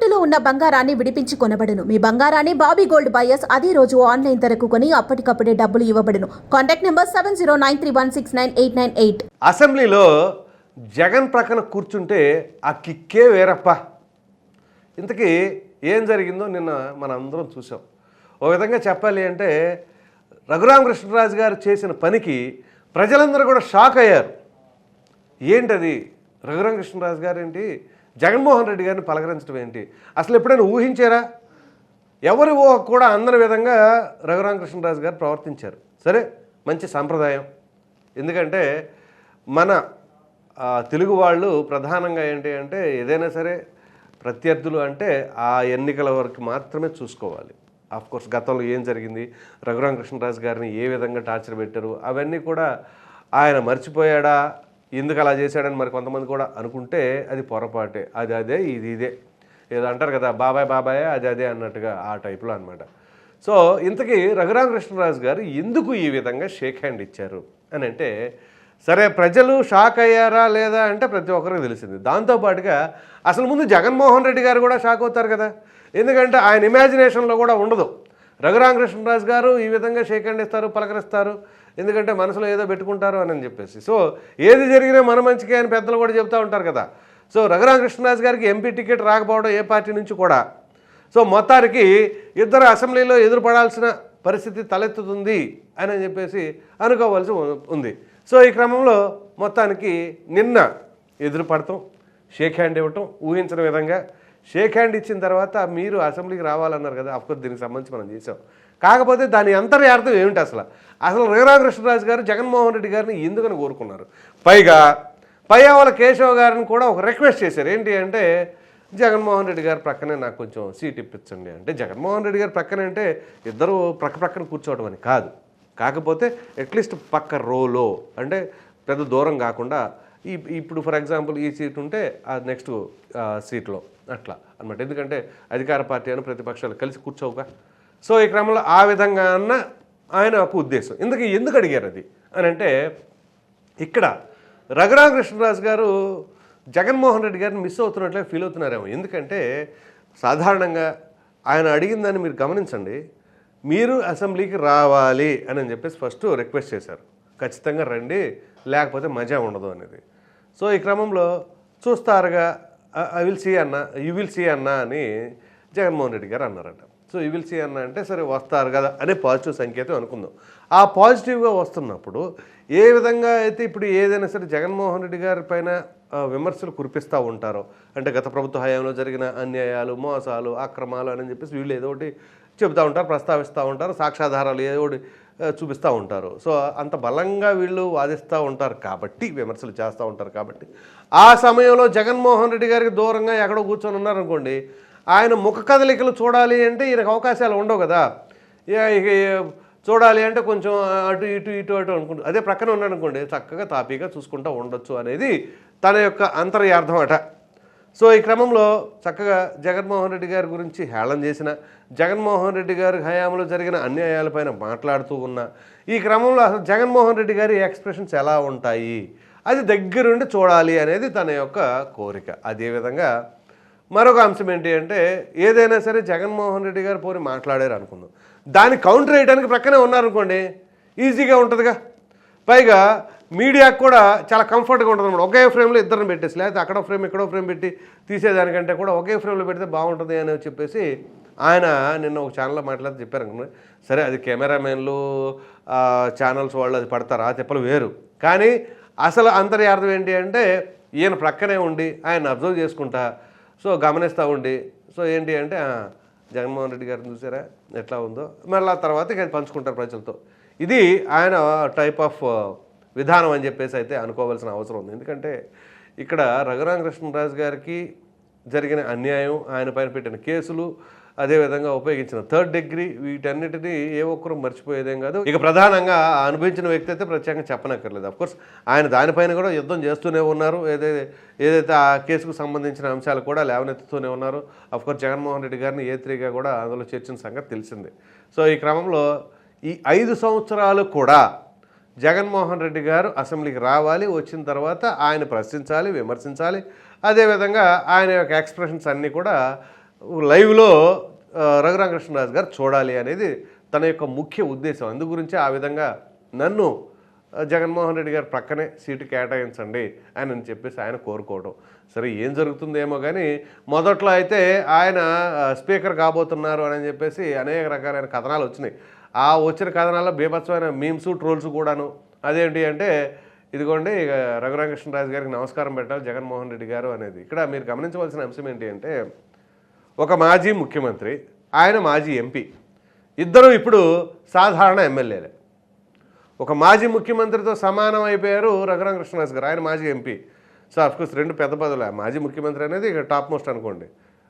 తాకట్టులో ఉన్న బంగారాన్ని విడిపించి కొనబడను. మీ బంగారాన్ని బాబీ గోల్డ్ బయర్స్ అదే రోజు ఆన్లైన్ ధరకు కొని అప్పటికప్పుడే డబ్బులు ఇవ్వబడను. Contact number seven zero nine three one six nine eight nine eight. అసెంబ్లీలో జగన్ ప్రక్కన కూర్చుంటే ఆ కిక్కే వేరప్ప. ఇంతకీ ఏం జరిగిందో నిన్న మన అందరం చూసాం ఓ విధంగా చెప్పాలి అంటే రఘురామకృష్ణరాజు గారు చేసిన పనికి ప్రజలందరూ కూడా షాక్ అయ్యారు. ఏంటది? రఘురామకృష్ణరాజు గారు ఏంటి జగన్మోహన్ రెడ్డి గారిని పలకరించడం ఏంటి? అసలు ఎప్పుడైనా ఊహించారా? ఎవరి ఊహ కూడా అందని విధంగా రఘురామకృష్ణరాజు గారు ప్రవర్తించారు. సరే మంచి సాంప్రదాయం. ఎందుకంటే మన తెలుగు వాళ్ళు ప్రధానంగా ఏంటి అంటే ఏదైనా సరే ప్రత్యర్థులు అంటే ఆ ఎన్నికల వరకు మాత్రమే చూసుకోవాలి. ఆఫ్కోర్స్ గతంలో ఏం జరిగింది? రఘురామకృష్ణరాజు గారిని ఏ విధంగా టార్చర్ పెట్టారు? అవన్నీ కూడా ఆయన మర్చిపోయాడా? ఎందుకు అలా చేశాడని మరి కొంతమంది కూడా అనుకుంటే అది పొరపాటే అది అదే ఇది ఇదే. ఏదో అంటారు కదా బాబాయ్ బాబాయ్ అది అదే అన్నట్టుగా ఆ టైప్లో అనమాట సో ఇంతకీ రఘురామకృష్ణరాజు గారు ఎందుకు ఈ విధంగా షేక్ హ్యాండ్ ఇచ్చారు అని అంటే సరే ప్రజలు షాక్ అయ్యారా లేదా అంటే ప్రతి ఒక్కరికి తెలిసింది. దాంతోపాటుగా అసలు ముందు జగన్మోహన్ రెడ్డి గారు కూడా షాక్ అవుతారు కదా. ఎందుకంటే ఆయన ఇమాజినేషన్లో కూడా ఉండదు. రఘురామకృష్ణరాజు గారు ఈ విధంగా షేక్ హ్యాండ్ ఇస్తారు పలకరిస్తారు. ఎందుకంటే మనసులో ఏదో పెట్టుకుంటారు అని చెప్పేసి. సో ఏది జరిగినా మన మంచికే అని పెద్దలు కూడా చెప్తూ ఉంటారు కదా. సో రఘురామకృష్ణరాజు గారికి ఎంపీ టికెట్ రాకపోవడం ఏ పార్టీ నుంచి కూడా. సో మొత్తానికి ఇద్దరు అసెంబ్లీలో ఎదురుపడాల్సిన పరిస్థితి తలెత్తుతుంది అని చెప్పేసి అనుకోవాల్సి ఉంది. సో ఈ క్రమంలో మొత్తానికి నిన్న ఎదురుపడటం షేక్ హ్యాండ్ ఇవ్వటం ఊహించిన విధంగా. షేక్ హ్యాండ్ ఇచ్చిన తర్వాత మీరు అసెంబ్లీకి రావాలన్నారు కదా. అఫ్కోర్స్ దీనికి సంబంధించి మనం చేసాం కాకపోతే దాని అంతర్యార్థం ఏమిటి అసలు? అసలు రఘురామకృష్ణరాజు గారు జగన్మోహన్ రెడ్డి గారిని ఎందుకని కోరుకున్నారు? పైగా పయ్యావల కేశవ్ గారిని కూడా ఒక రిక్వెస్ట్ చేశారు. ఏంటి అంటే జగన్మోహన్ రెడ్డి గారు ప్రక్కనే నాకు కొంచెం సీట్ ఇప్పించండి అంటే జగన్మోహన్ రెడ్డి గారి ప్రక్కనే అంటే ఇద్దరు ప్రక్క ప్రక్కన కూర్చోవడం అని కాదు. కాకపోతే అట్లీస్ట్ పక్క రోలో అంటే పెద్ద దూరం కాకుండా ఈ ఇప్పుడు ఫర్ ఎగ్జాంపుల్ ఈ సీట్ ఉంటే ఆ నెక్స్ట్ సీట్లో అట్లా అనమాట ఎందుకంటే అధికార పార్టీ అని ప్రతిపక్షాలు కలిసి కూర్చోవుగా. సో ఈ క్రమంలో ఆ విధంగా అన్న ఆయన ఒక ఉద్దేశం. ఎందుకు ఎందుకు అడిగారు అది? అని అంటే ఇక్కడ రఘురామకృష్ణరాజు గారు జగన్మోహన్ రెడ్డి గారిని మిస్ అవుతున్నట్లే ఫీల్ అవుతున్నారేమో. ఎందుకంటే సాధారణంగా ఆయన అడిగిన దాన్ని మీరు గమనించండి. మీరు అసెంబ్లీకి రావాలి అని చెప్పేసి ఫస్ట్ రిక్వెస్ట్ చేశారు. ఖచ్చితంగా రండి లేకపోతే మజా ఉండదు అనేది. సో ఈ క్రమంలో చూస్తారుగా ఐ విల్ సీ అన్న యూ విల్ సీ అన్న అని జగన్మోహన్ రెడ్డి గారు అన్నారట. సో యూ విల్ సీ అన్న అంటే సరే వస్తారు కదా అనే పాజిటివ్ సంకేతం అనుకుందాం. ఆ పాజిటివ్గా వస్తున్నప్పుడు ఏ విధంగా అయితే ఇప్పుడు ఏదైనా సరే జగన్మోహన్ రెడ్డి గారి పైన విమర్శలు కురిపిస్తూ ఉంటారో అంటే గత ప్రభుత్వ హయాంలో జరిగిన అన్యాయాలు మోసాలు అక్రమాలు అని చెప్పేసి వీళ్ళు ఏదో ఒకటి చెబుతూ ఉంటారు ప్రస్తావిస్తూ ఉంటారు సాక్ష్యాధారాలు ఏదో ఒకటి చూపిస్తూ ఉంటారు. సో అంత బలంగా వీళ్ళు వాదిస్తూ ఉంటారు కాబట్టి విమర్శలు చేస్తూ ఉంటారు కాబట్టి ఆ సమయంలో జగన్మోహన్ రెడ్డి గారికి దూరంగా ఎక్కడో కూర్చొని ఉన్నారనుకోండి ఆయన ముఖ కదలికలు చూడాలి అంటే ఈయనకు అవకాశాలు ఉండవు కదా. ఇక చూడాలి అంటే కొంచెం అటు ఇటు ఇటు అటు అనుకుంటు అదే ప్రక్కన ఉన్నాడు అనుకోండి చక్కగా తాపీగా చూసుకుంటూ ఉండొచ్చు అనేది తన యొక్క అంతర్యార్థం అట సో ఈ క్రమంలో చక్కగా జగన్మోహన్ రెడ్డి గారి గురించి హేళన చేసిన జగన్మోహన్ రెడ్డి గారి హయాంలో జరిగిన అన్యాయాలపైన మాట్లాడుతూ ఉన్న ఈ క్రమంలో అసలు జగన్మోహన్ రెడ్డి గారి ఎక్స్ప్రెషన్స్ ఎలా ఉంటాయి? అది దగ్గరుండి చూడాలి అనేది తన యొక్క కోరిక. అదేవిధంగా మరొక అంశం ఏంటి అంటే ఏదైనా సరే జగన్మోహన్ రెడ్డి గారు పోని మాట్లాడారు అనుకుందాం. దాన్ని కౌంటర్ వేయడానికి ప్రక్కనే ఉన్నారనుకోండి ఈజీగా ఉంటుందిగా. పైగా మీడియాకు కూడా చాలా కంఫర్ట్గా ఉంటుంది అనమాట ఒకే ఫ్రేమ్లో ఇద్దరిని పెట్టేసి లేకపోతే అక్కడో ఫ్రేమ్ ఇక్కడో ఫ్రేమ్ పెట్టి తీసేదానికంటే కూడా ఒకే ఫ్రేమ్లో పెడితే బాగుంటుంది అని చెప్పేసి ఆయన నిన్న ఒక ఛానల్లో మాట్లాడితే చెప్పారు అనుకున్నాను సరే అది కెమెరామెన్లు ఛానల్స్ వాళ్ళు అది పడతారు? ఆ తిప్పలు వేరు. కానీ అసలు అంతర్యార్థం ఏంటి అంటే ఈయన ప్రక్కనే ఉండి ఆయన అబ్జర్వ్ చేసుకుంటా సో గమనిస్తూ ఉండి. సో ఏంటి అంటే జగన్మోహన్ రెడ్డి గారిని చూసారా? ఎట్లా ఉందో. మళ్ళీ తర్వాత ఇక పంచుకుంటారు ప్రజలతో. ఇది ఆయన టైప్ ఆఫ్ విధానం అని చెప్పేసి అయితే అనుకోవాల్సిన అవసరం ఉంది. ఎందుకంటే ఇక్కడ రఘురామకృష్ణరాజు గారికి జరిగిన అన్యాయం ఆయన పైన పెట్టిన కేసులు అదేవిధంగా ఉపయోగించిన థర్డ్ డిగ్రీ వీటన్నిటిని ఏ ఒక్కరు మర్చిపోయేదేం కాదు. ఇక ప్రధానంగా అనుభవించిన వ్యక్తి అయితే ప్రత్యేకంగా చెప్పనక్కర్లేదు. అఫ్కోర్స్ ఆయన దానిపైన కూడా యుద్ధం చేస్తూనే ఉన్నారు. ఏదైతే ఏదైతే ఆ కేసుకు సంబంధించిన అంశాలు కూడా లేవనెత్తుతూనే ఉన్నారు. అఫ్కోర్స్ జగన్మోహన్ రెడ్డి గారిని ఏ త్రీగా కూడా అందులో చేర్చిన సంగతి తెలిసిందే. సో ఈ క్రమంలో ఈ ఐదు సంవత్సరాలు కూడా జగన్మోహన్ రెడ్డి గారు అసెంబ్లీకి రావాలి. వచ్చిన తర్వాత ఆయన ప్రశ్నించాలి విమర్శించాలి. అదేవిధంగా ఆయన యొక్క ఎక్స్ప్రెషన్స్ అన్నీ కూడా లైవ్లో రఘురామకృష్ణరాజు గారు చూడాలి అనేది తన యొక్క ముఖ్య ఉద్దేశం. అందు గురించి ఆ విధంగా నన్ను జగన్మోహన్ రెడ్డి గారు ప్రక్కనే సీటు కేటాయించండి ఆయన అని చెప్పేసి ఆయన కోరుకోవడం సరే ఏం జరుగుతుందేమో కానీ మొదట్లో అయితే ఆయన స్పీకర్ కాబోతున్నారు అని చెప్పేసి అనేక రకాలైన కథనాలు వచ్చినాయి. ఆ వచ్చిన కథనాల్లో బీభత్సమైన మీమ్స్ ట్రోల్స్ కూడాను. అదేంటి అంటే ఇదిగోండి ఇక రఘురామకృష్ణరాజు గారికి నమస్కారం పెట్టాలి జగన్మోహన్ రెడ్డి గారు అనేది. ఇక్కడ మీరు గమనించవలసిన అంశం ఏంటి అంటే ఒక మాజీ ముఖ్యమంత్రి ఆయన మాజీ ఎంపీ. ఇద్దరు ఇప్పుడు సాధారణ ఎమ్మెల్యేలే. ఒక మాజీ ముఖ్యమంత్రితో సమానం అయిపోయారు రఘురామకృష్ణరాజు గారు ఆయన మాజీ ఎంపీ. సో అఫ్కోర్స్ రెండు పెద్ద పదవులు. మాజీ ముఖ్యమంత్రి అనేది ఇక టాప్ మోస్ట్ అనుకోండి.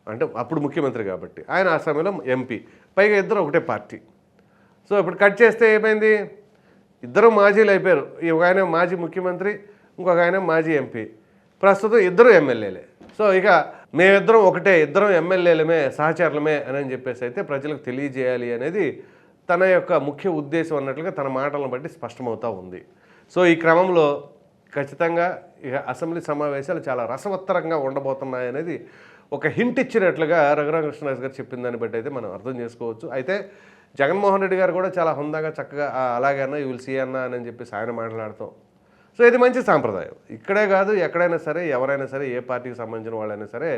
అంటే అప్పుడు ముఖ్యమంత్రి కాబట్టి. ఆయన ఆ సమయంలో ఎంపీ. పైగా ఇద్దరు ఒకటే పార్టీ. సో ఇప్పుడు కట్ చేస్తే ఏమైంది? ఇద్దరు మాజీలు అయిపోయారు. ఈ ఒక ఆయన మాజీ ముఖ్యమంత్రి ఇంకొక ఆయన మాజీ ఎంపీ. ప్రస్తుతం ఇద్దరు ఎమ్మెల్యేలే. సో ఇక మేమిద్దరం ఒకటే ఇద్దరం ఎమ్మెల్యేలమే సహచరులమే అని చెప్పేసి అయితే ప్రజలకు తెలియజేయాలి అనేది తన యొక్క ముఖ్య ఉద్దేశం అన్నట్లుగా తన మాటలను బట్టి స్పష్టమవుతూ ఉంది. సో ఈ క్రమంలో ఖచ్చితంగా ఇక అసెంబ్లీ సమావేశాలు చాలా రసవత్తరంగా ఉండబోతున్నాయనేది ఒక హింట్ ఇచ్చినట్లుగా రఘురామకృష్ణరాజు గారు చెప్పిన దాన్ని బట్టి అయితే మనం అర్థం చేసుకోవచ్చు. అయితే జగన్మోహన్ రెడ్డి గారు కూడా చాలా హుందాగా చక్కగా అలాగే అన్న యూ విల్ సీ అన్న అని చెప్పేసి ఆయన మాట్లాడతాం సో ఇది మంచి సాంప్రదాయం. ఇక్కడే కాదు ఎక్కడైనా సరే ఎవరైనా సరే ఏ పార్టీకి సంబంధించిన వాళ్ళైనా సరే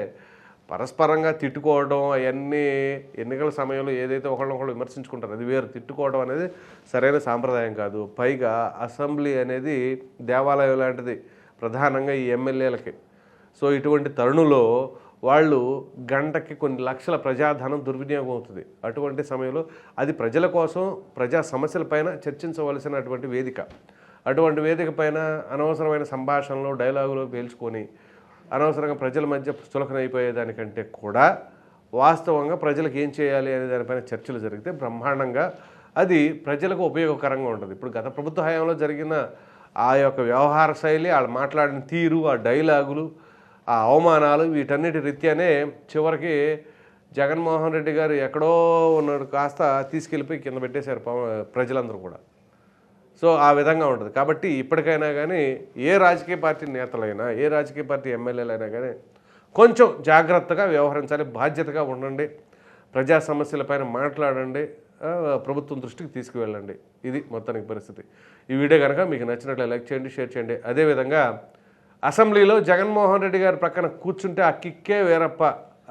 పరస్పరంగా తిట్టుకోవడం అవన్నీ ఎన్నికల సమయంలో ఏదైతే ఒకళ్ళొకళ్ళు విమర్శించుకుంటారు అది వేరు. తిట్టుకోవడం అనేది సరైన సాంప్రదాయం కాదు. పైగా అసెంబ్లీ అనేది దేవాలయం లాంటిది ప్రధానంగా ఈ ఎమ్మెల్యేలకి. సో ఇటువంటి తరుణంలో వాళ్ళు గంటకి కొన్ని లక్షల ప్రజాధనం దుర్వినియోగం అవుతుంది. అటువంటి సమయంలో అది ప్రజల కోసం ప్రజా సమస్యలపైన చర్చించవలసినటువంటి వేదిక. అటువంటి వేదిక పైన అనవసరమైన సంభాషణలు డైలాగులు పేల్చుకొని అనవసరంగా ప్రజల మధ్య చులకనైపోయేదానికంటే కూడా వాస్తవంగా ప్రజలకు ఏం చేయాలి అనే దానిపైన చర్చలు జరిగితే బ్రహ్మాండంగా అది ప్రజలకు ఉపయోగకరంగా ఉంటుంది. ఇప్పుడు గత ప్రభుత్వ హయాంలో జరిగిన ఆ యొక్క వ్యవహార శైలి వాళ్ళు మాట్లాడిన తీరు ఆ డైలాగులు ఆ అవమానాలు వీటన్నిటి రీత్యానే చివరికి జగన్మోహన్ రెడ్డి గారు ఎక్కడో ఉన్నాడు కాస్త తీసుకెళ్ళిపోయి కింద పెట్టేశారు ప్రజలందరూ కూడా. సో ఆ విధంగా ఉంటుంది. కాబట్టి ఇప్పటికైనా కానీ ఏ రాజకీయ పార్టీ నేతలైనా ఏ రాజకీయ పార్టీ ఎమ్మెల్యేలైనా కానీ కొంచెం జాగ్రత్తగా వ్యవహరించాలి బాధ్యతగా ఉండండి ప్రజా సమస్యలపైన మాట్లాడండి ప్రభుత్వం దృష్టికి తీసుకువెళ్ళండి. ఇది మొత్తానికి పరిస్థితి. ఈ వీడియో కనుక మీకు నచ్చినట్లు లైక్ చేయండి షేర్ చేయండి. అదేవిధంగా అసెంబ్లీలో జగన్మోహన్ రెడ్డి గారి ప్రక్కన కూర్చుంటే ఆ కిక్కే వేరప్ప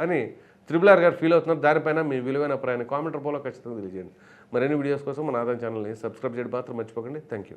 అని త్రిబుల్ ఆర్ గారు ఫీల్ అవుతున్నారు. దానిపైన మీ విలువైన అభిప్రాయాన్ని కామెంట్ రూపంలో ఖచ్చితంగా తెలియజేయండి. మరిన్ని వీడియోస్ కోసం మన ఆదాయం ఛానల్ని సబ్స్క్రైబ్ చేయడం మాత్రం మర్చిపోకండి. Thank you